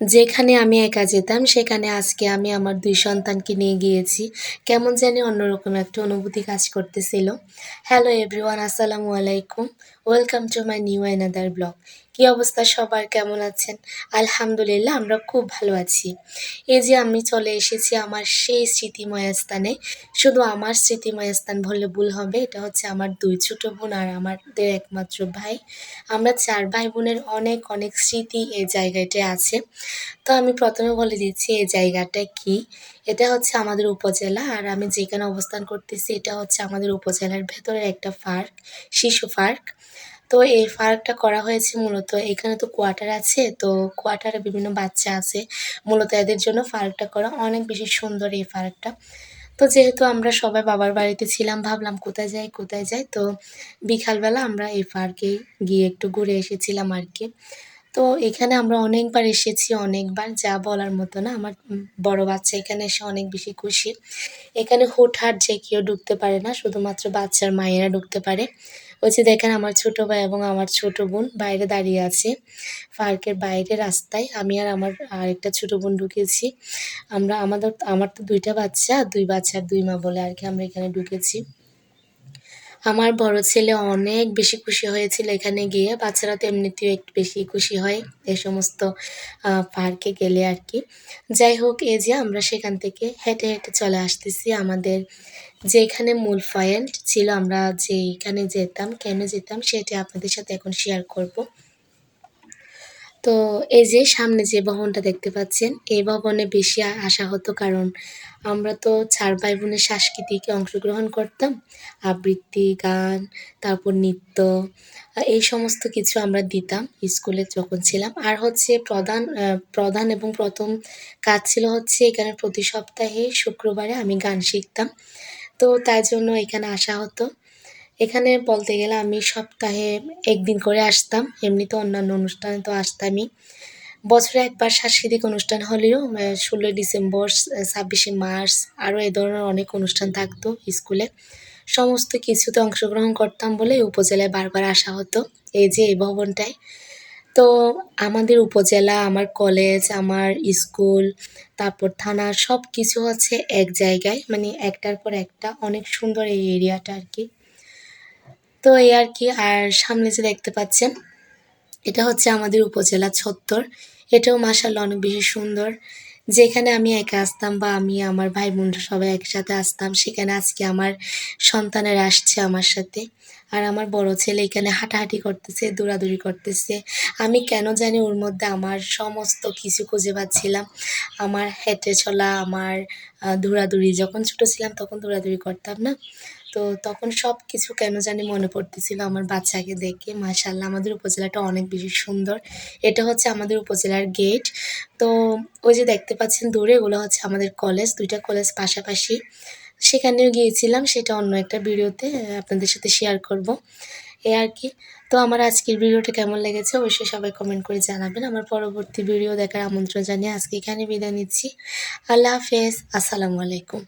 যেখানে আমি একা যেতাম, সেখানে আজকে আমি আমার দুই সন্তানকে নিয়ে গিয়েছি। কেমন জানি অন্যরকম একটা অনুভূতি কাজ করতেছিল। হ্যালো এভরিওয়ান আসসালামু আলাইকুম। Welcome to my new another blog কি অবস্থা? সবার কেমন আছেন? আলহামদুলিল্লাহ, আমরা খুব ভালো আছি। এই যে আমি চলে এসেছি আমার সেই স্মৃতিময় স্থানে। শুধু আমার স্মৃতিময় স্থান বললে ভুল হবে, এটা হচ্ছে আমার দুই ছোটো বোন আর আমাদের একমাত্র ভাই। আমরা চার ভাই বোনের অনেক অনেক স্মৃতি এই জায়গাটায় আছে। তো আমি প্রথমে বলে দিচ্ছি, এই জায়গাটা কি? এটা হচ্ছে আমাদের উপজেলা আর আমি যেখানে অবস্থান করতেছি, এটা হচ্ছে আমাদের উপজেলার ভেতরের একটা পার্ক, শিশু পার্ক। তো এই পার্কটা করা হয়েছে মূলত, এখানে তো কোয়ার্টার আছে, তো কোয়ার্টারে বিভিন্ন বাচ্চা আছে। মূলত এদের জন্য পার্কটা করা অনেক বেশি সুন্দর এই পার্কটা তো যেহেতু আমরা সবাই বাবার বাড়িতে ছিলাম, ভাবলাম কোথায় যাই কোথায় যাই, তো বিকালবেলা আমরা এই পার্কে গিয়ে একটু ঘুরে এসেছিলাম আর কি। তো এখানে আমরা অনেকবার এসেছি, অনেকবার যা বলার মতো না। আমার বড় বাচ্চা এখানে এসে অনেক বেশি খুশি। এখানে হুটহাট যে কেউ ঢুকতে পারে না, শুধুমাত্র বাচ্চার মায়েরা ঢুকতে পারে। ওই যে দেখেন আমার ছোট ভাই এবং আমার ছোট বোন বাইরে দাঁড়িয়ে আছে, পার্কের বাইরে রাস্তায়। আমি আর আমার আরেকটা ছোট বোন ঢুকেছি। আমরা, আমাদের, আমার তো দুইটা বাচ্চা, দুই বাচ্চার দুই মা বলে আর কি আমরা এখানে ঢুকেছি। আমার বড় ছেলে অনেক বেশি খুশি হয়েছিল এখানে গিয়ে। বাচ্চারা তো এমনিতেও একটু বেশি খুশি হয় এ সমস্ত পার্কে গেলে আর কি। যাই হোক, এই যে আমরা সেখান থেকে হেঁটে হেঁটে চলে আসতেছি। আমাদের যেখানে মূল পয়েন্ট ছিল আমরা যেখানে যেতাম কেন যেতাম সেটা আপনাদের সাথে এখন শেয়ার করব। তো এই যে সামনে যে ভবনটা দেখতে পাচ্ছেন, এই ভবনে বেশি আসা হতো কারণ আমরা তো চার ভাই বোনের সাংস্কৃতিকে অংশগ্রহণ করতাম। আবৃত্তি, গান, তারপর নৃত্য এই সমস্ত কিছু আমরা দিতাম স্কুলে যখন ছিলাম। আর হচ্ছে প্রধান প্রধান এবং প্রথম কাজ ছিল হচ্ছে এখানে প্রতি সপ্তাহে শুক্রবারে আমি গান শিখতাম। তো তাই জন্য এখানে আসা হতো। এখানে বলতে গেলে আমি সপ্তাহে একদিন করে আসতাম। এমনিতে অন্যান্য অনুষ্ঠানে তো আসতামই। বছরে একবার সাংস্কৃতিক অনুষ্ঠান হলেও ষোলোই ডিসেম্বর ছাব্বিশে মার্চ, আরও এ ধরনের অনেক অনুষ্ঠান থাকতো স্কুলে। সমস্ত কিছুতে অংশগ্রহণ করতাম বলে উপজেলায় বারবার আসা হতো, এই যে এই ভবনটায়। তো আমাদের উপজেলা, আমার কলেজ, আমার স্কুল, তারপর থানা সব কিছু হচ্ছে এক জায়গায় মানে একটার পর একটা অনেক সুন্দর এই এরিয়াটা আর কি। তো এই আর কি, আর সামনে যে দেখতে পাচ্ছেন, এটা হচ্ছে আমাদের উপজেলা ছত্তর। এটাও মাসাল্লাহ অনেক বেশি সুন্দর। যেখানে আমি একা আসতাম বা আমি, আমার ভাই বোনরা সবাই একসাথে আসতাম, সেখানে আজকে আমার সন্তানের আসছে আমার সাথে। আর আমার বড় ছেলে এখানে হাঁটাহাঁটি করতেছে, দৌড়াদৌড়ি করতেছে। আমি কেন জানি ওর মধ্যে আমার সমস্ত কিছু খুঁজে পাচ্ছিলাম। আমার হেঁটে চলা, আমার দৌড়াদৌড়ি, যখন ছোটো ছিলাম তখন দৌড়াদৌড়ি করতাম না? তো তখন সব কিছু কেন জানি মনে পড়তেছিল আমার বাচ্চাকে দেখে। মাশাল্লাহ আমাদের উপজেলাটা অনেক বেশি সুন্দর। এটা হচ্ছে আমাদের উপজেলার গেট তো ওই যে দেখতে পাচ্ছেন দূরে, এগুলো হচ্ছে আমাদের কলেজ দুইটা কলেজ পাশাপাশি। সেখানেও গিয়েছিলাম, সেটা অন্য একটা ভিডিওতে আপনাদের সাথে শেয়ার করব। এ আর কি। তো আমার আজকের ভিডিওটা কেমন লেগেছে অবশ্যই সবাই কমেন্ট করে জানাবেন। আমার পরবর্তী ভিডিও দেখার আমন্ত্রণ জানিয়ে আজকে এখানে বিদায় নিচ্ছি। আল্লাহ হাফেজ, আসসালামু আলাইকুম।